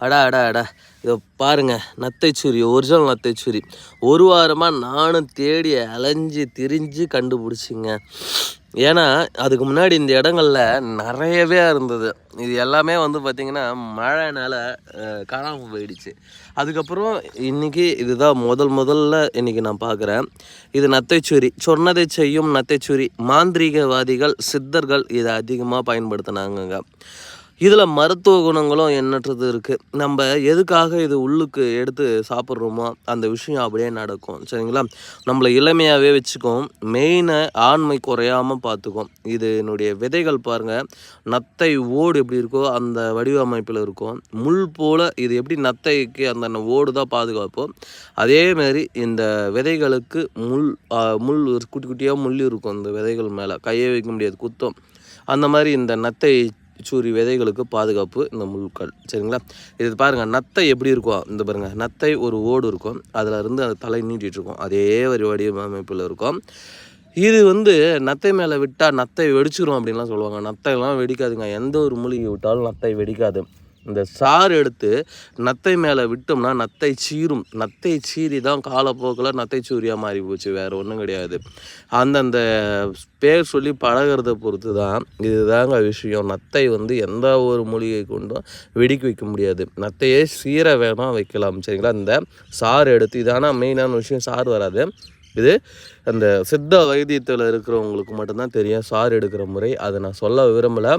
அடா அடா அடா. இதை பாருங்க நத்தைச்சூரி ஒரிஜினல் நத்தைச்சூரி. ஒரு வாரமாக நானும் தேடி அலைஞ்சு திரிஞ்சு கண்டுபிடிச்சிங்க. ஏன்னா அதுக்கு முன்னாடி இந்த இடங்கள்ல நிறையவே இருந்தது. இது எல்லாமே வந்து பார்த்திங்கன்னா மழைனால் காணாமல் போயிடுச்சு. அதுக்கப்புறம் இன்றைக்கி இதுதான் முதல் முதல்ல இன்னைக்கு நான் பார்க்குறேன் இது நத்தைச்சூரி. சொன்னதை செய்யும் நத்தைச்சுரி. மாந்திரீகவாதிகள் சித்தர்கள் இதை அதிகமாக பயன்படுத்தினாங்கங்க. இதில் மருத்துவ குணங்களும் எண்ணற்றது இருக்குது நம்ம எதுக்காக இது உள்ளுக்கு எடுத்து சாப்பிட்றோமோ அந்த விஷயம் அப்படியே நடக்கும். சரிங்களா? நம்மளை இளமையாகவே வச்சுக்கும். மெயினை ஆண்மை குறையாமல் பார்த்துக்கும். இது என்னுடைய விதைகள் பாருங்கள் நத்தை ஓடு எப்படி இருக்கோ அந்த வடிவமைப்பில் இருக்கும். முள் போல் இது எப்படி நத்தைக்கு அந்த ஓடு தான் பாதுகாப்போம். அதேமாரி இந்த விதைகளுக்கு முள் முள் ஒரு குட்டி குட்டியாக முள் இருக்கும் இந்த விதைகள் மேலே. கையை வைக்க முடியாது குத்தம். அந்த மாதிரி இந்த நத்தை சூரி விதைகளுக்கு பாதுகாப்பு இந்த முள்கள் சரிங்களா? இது பாருங்கள் நத்தை எப்படி இருக்கும் இந்த பாருங்கள் நத்தை ஒரு ஓடு இருக்கும் அதில் இருந்து அந்த தலை நீட்டிகிட்டு இருக்கும். அதே ஒரு வடிவமைப்பில் இருக்கும். இது வந்து நத்தை மேலே விட்டால் நத்தை வெடிச்சிரும் அப்படின்லாம் சொல்லுவாங்க. நத்தையெல்லாம் வெடிக்காதுங்க. எந்த ஒரு மூலிகை விட்டாலும் நத்தை வெடிக்காது. இந்த சாறு எடுத்து நத்தை மேலே விட்டோம்னா நத்தை சீரும். நத்தை சீறி தான் காலப்போக்கில் நத்தை சூரியாக மாறி போச்சு வேறு ஒன்றும் கிடையாது. அந்தந்த பேர் சொல்லி பழகிறத பொறுத்து தான் இதுதாங்க விஷயம். நத்தை வந்து எந்த ஒரு மூலிகை கொண்டும் வெடிக்க வைக்க முடியாது. நத்தையே சீர வேணால் வைக்கலாம் சரிங்களா? இந்த சாறு எடுத்து இதான மெயினான விஷயம் சாறு வராது. இது அந்த சித்த வைத்தியத்தில் இருக்கிறவங்களுக்கு மட்டும்தான் தெரியும். சாறு எடுக்கிற முறை அதை நான் சொல்ல விரும்பலை.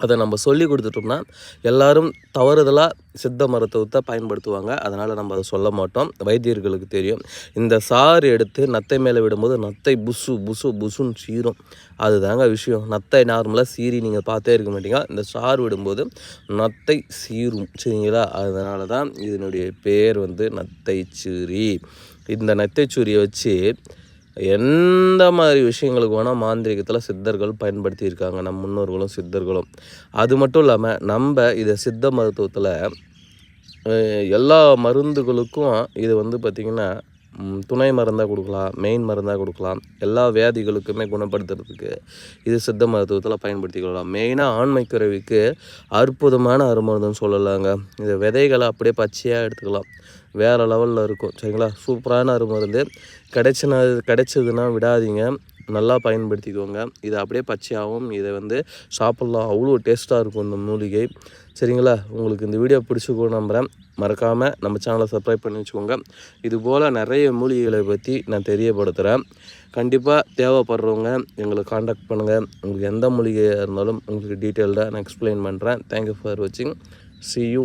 அதை நம்ம சொல்லி கொடுத்துட்டோம்னா எல்லாரும் தவறுதலாக சித்த மருத்துவத்தை பயன்படுத்துவாங்க. அதனால் நம்ம அதை சொல்ல மாட்டோம். வைத்தியர்களுக்கு தெரியும். இந்த சாறு எடுத்து நத்தை மேலே விடும்போது நத்தை புசு புசு புசுன்னு சீரும். அதுதாங்க விஷயம். நத்தை நார்மலாக சீரி நீங்கள் பார்த்தே இருக்க மாட்டீங்க. இந்த சாறு விடும்போது நத்தை சீரும். சரிங்களா? அதனால தான் இதனுடைய பேர் வந்து நத்தை சீரி இந்த நத்தைச்சூரியை வச்சு எந்த மாதிரி விஷயங்களுக்கு வேணால் மாந்திரிகத்தில் சித்தர்கள் பயன்படுத்தியிருக்காங்க. நம் முன்னோர்களும் சித்தர்களும். அது மட்டும் இல்லாமல் நம்ம இதை சித்த மருத்துவத்தில் எல்லா மருந்துகளுக்கும் இது வந்து பார்த்திங்கன்னா துணை மருந்தாக கொடுக்கலாம் மெயின் மருந்தாக கொடுக்கலாம். எல்லா வியாதிகளுக்குமே குணப்படுத்துறதுக்கு இது சித்த மருத்துவத்தில் பயன்படுத்திக்கலாம் மெயினாக ஆண்மை குறைவுக்கு அற்புதமான அருமருந்துன்னு சொல்லலாங்க. இந்த விதைகளை அப்படியே பச்சையாக எடுத்துக்கலாம். வேறு லெவலில் இருக்கும். சரிங்களா? சூப்பரான அருமருந்து. கிடைச்சினா கிடைச்சதுன்னா விடாதீங்க. நல்லா பயன்படுத்திக்கோங்க. இதை அப்படியே பச்சையாகவும் இதை வந்து சாப்பிட்லாம். அவ்வளோ டேஸ்ட்டாக இருக்கும் இந்த மூலிகை. சரிங்களா? உங்களுக்கு இந்த வீடியோ பிடிச்சிக்கோ நம்புகிறேன் மறக்காமல் நம்ம சேனலை சப்ஸ்கிரைப் பண்ணி வச்சுக்கோங்க. இது போல் நிறைய மூலிகைகளை பற்றி நான் தெரியப்படுத்துகிறேன் கண்டிப்பாக தேவைப்படுறவங்க எங்களை காண்டாக்ட் பண்ணுங்கள் உங்களுக்கு எந்த மூலிகையாக இருந்தாலும் உங்களுக்கு டீட்டெயில்டாக நான் எக்ஸ்பிளைன் பண்ணுறேன் தேங்க்யூ ஃபார் வாட்சிங் சி யூ